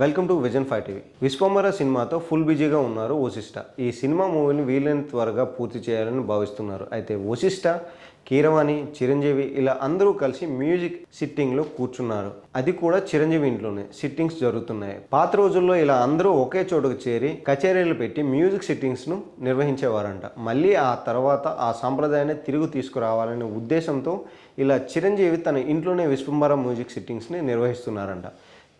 Welcome to vision five TV. Vishwambhara సినిమాతో full బిజీగా ఉన్నారు వశిష్ట. ఈ సినిమా మూవీని వీలైనంత త్వరగా పూర్తి చేయాలని భావిస్తున్నారు. అయితే వశిష్ట కీరవాణి చిరంజీవి ఇలా అందరూ కలిసి మ్యూజిక్ సిట్టింగ్లో కూర్చున్నారు. అది కూడా చిరంజీవి ఇంట్లోనే. సిట్టింగ్స్ జరుగుతున్నాయి. పాత రోజుల్లో ఇలా అందరూ ఒకే చోటుకు చేరి కచేరీలు పెట్టి మ్యూజిక్ సిట్టింగ్స్ను నిర్వహించేవారంట. మళ్ళీ ఆ తర్వాత ఆ సాంప్రదాయాన్ని తిరిగి తీసుకురావాలనే ఉద్దేశంతో ఇలా చిరంజీవి తన ఇంట్లోనే విశ్వంబర మ్యూజిక్ సిట్టింగ్స్ని నిర్వహిస్తున్నారంట.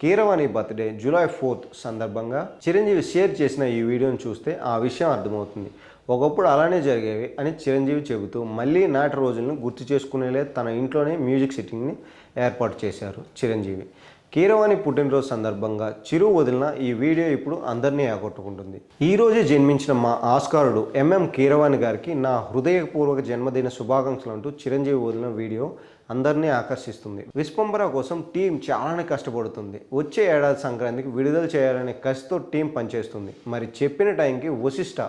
కీరవాణి బర్త్డే జూలై ఫోర్త్ సందర్భంగా చిరంజీవి షేర్ చేసిన ఈ వీడియోని చూస్తే ఆ విషయం అర్థమవుతుంది. ఒకప్పుడు అలానే జరిగేవి అని చిరంజీవి చెబుతూ మళ్ళీ నాటి రోజులను గుర్తు చేసుకునేలే తన ఇంట్లోనే మ్యూజిక్ సిట్టింగ్ని ఏర్పాటు చేశారు చిరంజీవి. కీరవాణి పుట్టినరోజు సందర్భంగా చిరు వదిలిన ఈ వీడియో ఇప్పుడు అందరినీ ఆకట్టుకుంటుంది. ఈరోజు జన్మించిన మా ఆస్కారుడు ఎంఎం కీరవాణి గారికి నా హృదయపూర్వక జన్మదిన శుభాకాంక్షలు అంటూ చిరంజీవి వదిలిన వీడియో అందరినీ ఆకర్షిస్తుంది. విస్పంబర కోసం టీం చాలానే కష్టపడుతుంది. వచ్చే ఏడాది సంక్రాంతికి విడుదల చేయాలనే కసితో టీం పనిచేస్తుంది. మరి చెప్పిన టైంకి వశిష్ట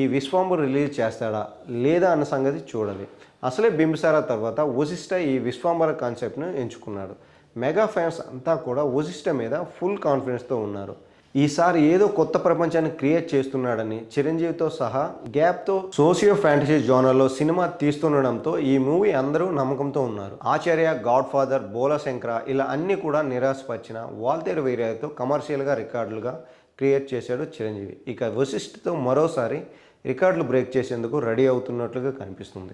ఈ విశ్వాంబర్ రిలీజ్ చేస్తాడా లేదా అన్న సంగతి చూడాలి. అసలే బింబిసారా తర్వాత వశిష్ట ఈ విశ్వాంబర కాన్సెప్ట్ను ఎంచుకున్నాడు. మెగా ఫ్యాన్స్ అంతా కూడా వశిష్ట మీద ఫుల్ కాన్ఫిడెన్స్తో ఉన్నారు. ఈసారి ఏదో కొత్త ప్రపంచాన్ని క్రియేట్ చేస్తున్నాడని చిరంజీవితో సహా గ్యాప్తో సోషియో ఫ్యాంటసీ జోనర్లో సినిమా తీస్తుండడంతో ఈ మూవీ అందరూ నమ్మకంతో ఉన్నారు. ఆచార్య గాడ్ ఫాదర్ బోలా శంకర ఇలా అన్నీ కూడా నిరాశపరిచిన వాల్తేరు వీర్యాతో కమర్షియల్గా రికార్డులుగా క్రియేట్ చేశాడు చిరంజీవి. ఇక వశిష్ఠతో మరోసారి రికార్డులు బ్రేక్ చేసేందుకు రెడీ అవుతున్నట్లుగా కనిపిస్తుంది.